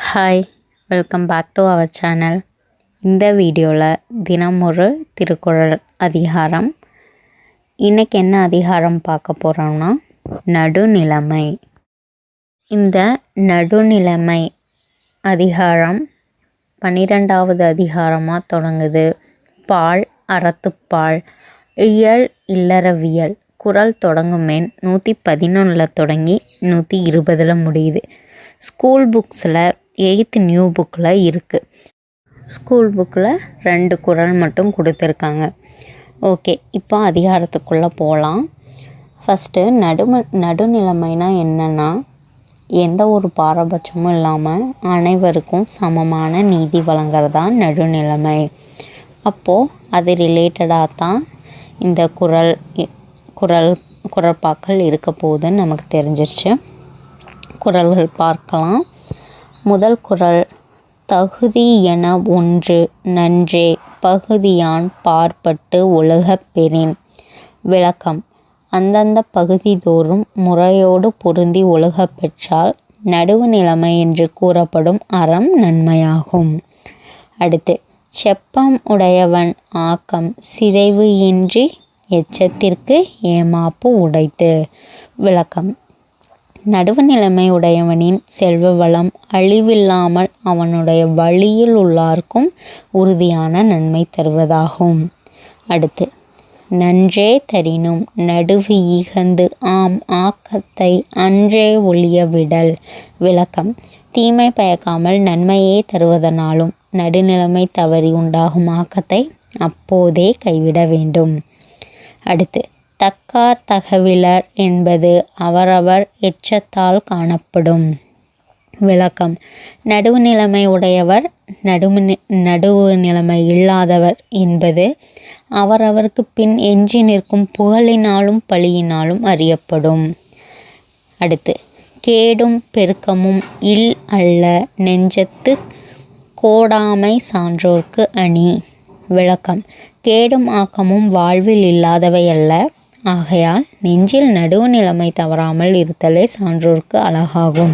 Hi welcome back to our channel இந்த வீடியோவில் தினம் ஒரு திருக்குறள் அதிகாரம். இன்றைக்கி என்ன அதிகாரம் பார்க்க போகிறோம்னா நடுநிலைமை. இந்த நடுநிலைமை அதிகாரம் பன்னிரெண்டாவது அதிகாரமாக தொடங்குது. பால் அறத்துப்பால் இயல் இல்லறவியல். குரல் தொடங்குமேன் நூற்றி பதினொன்றில் தொடங்கி நூற்றி இருபதில் முடியுது. ஸ்கூல் புக்ஸில் எயித்து நியூ புக்கில் இருக்குது ஸ்கூல் புக்கில் ரெண்டு குரல் மட்டும் கொடுத்துருக்காங்க. ஓகே இப்போ அதிகாரத்துக்குள்ளே போகலாம் ஃபஸ்ட்டு நடும நடுநிலைமைனா என்னென்னா எந்த ஒரு பாரபட்சமும் இல்லாமல் அனைவருக்கும் சமமான நீதி வழங்குறதான் நடுநிலைமை. அப்போது அது ரிலேட்டடாக தான் இந்த குரல் குரல் குரல்பாக்கள் இருக்க போகுதுன்னு நமக்கு தெரிஞ்சிருச்சு. குரல்கள் பார்க்கலாம். முதல் குரல் தகுதி என ஒன்று நன்றே பகுதியான் பார்ப்பட்டு ஒழுகப் பெறின் விளக்கம். அந்தந்த பகுதி தோறும் முறையோடு பொருந்தி ஒழுகப் பெற்றால் நடுவு நிலைமை என்று கூறப்படும் அறம் நன்மையாகும். அடுத்து செப்பம் உடையவன் ஆக்கம் சிதைவு இன்றி எச்சத்திற்கு ஏமாப்பு உடைத்து விளக்கம். நடுவு நிலைமை உடையவனின் செல்வ வளம் அழிவில்லாமல் அவனுடைய வழியில் உள்ளார்க்கும் உறுதியான நன்மை தருவதாகும். அடுத்து நன்றே தரினும் நடுவு ஈகந்து ஆம் ஆக்கத்தை அன்றே ஒழிய விடல். விளக்கம் தீமை பயக்காமல் நன்மையே தருவதனாலும் நடுநிலைமை தவறி உண்டாகும் ஆக்கத்தை அப்போதே கைவிட வேண்டும். அடுத்து தக்கார் தகவிலர் என்பது அவரவர் எச்சத்தால் காணப்படும். விளக்கம். நடுவு நிலைமை உடையவர் நடுவு நடுவு நிலைமை இல்லாதவர் என்பது அவரவருக்கு பின் எஞ்சி நிற்கும் புகழினாலும் பழியினாலும் அறியப்படும். அடுத்து கேடும் பெருக்கமும் இல் அல்ல நெஞ்சத்து கோடாமை சான்றோர்க்கு அணி. விளக்கம். கேடும் ஆக்கமும் வாழ்வில் இல்லாதவை அல்ல ஆகையால் நெஞ்சில் நடுவு நிலைமை தவறாமல் இருத்தலே சான்றோர்க்கு அழகாகும்.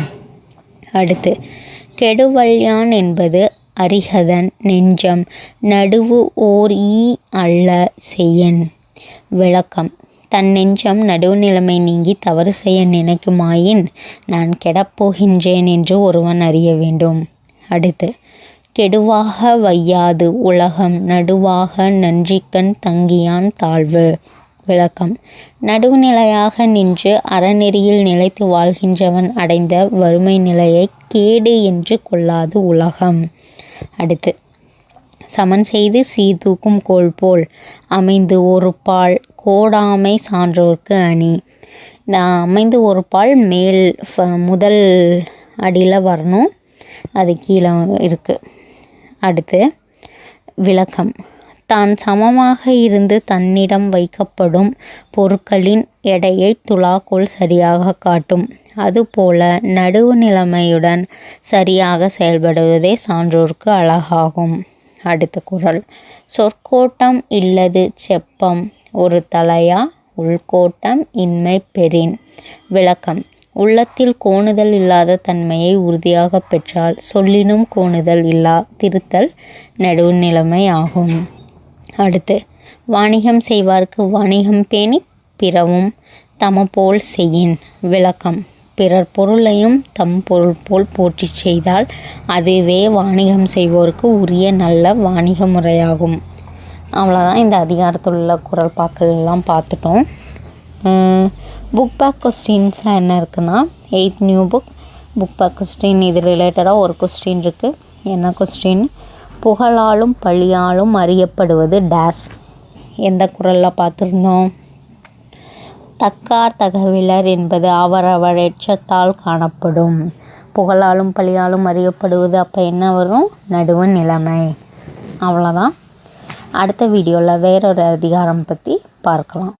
அடுத்து கெடுவல்யான் என்பது அரிகதன் நெஞ்சம் நடுவு ஓர் ஈ அல்ல செய்யன். விளக்கம் தன் நெஞ்சம் நடுவுநிலைமை நீங்கி தவறு செய்ய நினைக்குமாயின் நான் கெடப்போகின்றேன் என்று ஒருவன் அறிய வேண்டும். அடுத்து கெடுவாக வையாது உலகம் நடுவாக நன்றிக்கண் தங்கியான் தாழ்வு. விளக்கம். நடுவுநிலையாக நின்று அறநெறியில் நிலைத்து வாழ்கின்றவன் அடைந்த வறுமை நிலையை கேடு என்று கொள்ளாது உலகம். அடுத்து சமன் செய்து சீதூக்கும் கோல் போல் அமைந்து ஒரு பால் கோடாமை சான்றோர்க்கு அணி. அமைந்து ஒரு பால் மேல் முதல் அடியில் வரணும். அது கீழே இருக்குது அடுத்து விளக்கம். தான் சமமாக இருந்து தன்னிடம் வைக்கப்படும் பொருட்களின் எடையை துலாக்கோல் சரியாக காட்டும். அதுபோல நடுவு நிலைமையுடன் சரியாக செயல்படுவதே சான்றோர்க்கு அழகாகும். அடுத்த குரல். சொற்கோட்டம் இல்லது செப்பம். ஒரு தலையா? உள்கோட்டம் இன்மை பெறின். விளக்கம். உள்ளத்தில் கோணுதல் இல்லாத தன்மையை உறுதியாக பெற்றால் சொல்லினும் கோணுதல் இல்லா திருத்தல் நடுவுநிலைமை ஆகும். அடுத்து வாணிகம் செய்வார்க்கு வணிகம் பேணி பிறவும் தமபோல் செய்யின் விளக்கம். பிறர் பொருளையும் தம் பொருள் போல் போற்றி செய்தால் அதுவே வாணிகம் செய்வோருக்கு உரிய நல்ல வாணிக முறையாகும். அவ்வளோதான் இந்த அதிகாரத்தில் உள்ள குரல் பாக்கள்லாம் பார்த்துட்டோம் புக் பேக் கொஸ்டின்ஸ்லாம் என்ன இருக்குன்னா eighth new book book back question இது ரிலேட்டடாக ஒரு கொஸ்டின் இருக்குது என்ன கொஸ்டின் புகழாலும் பழியாலும் அறியப்படுவது டேஸ். எந்த குரலில் பார்த்துருந்தோம்? தக்கார் தகவலர் என்பது அவரவர் எச்சத்தால் காணப்படும். புகழாலும் பழியாலும் அறியப்படுவது அப்போ என்ன வரும்? நடுவு நிலைமை. அவ்வளோதான் அடுத்த வீடியோவில் வேறொரு அதிகாரம் பற்றி பார்க்கலாம்.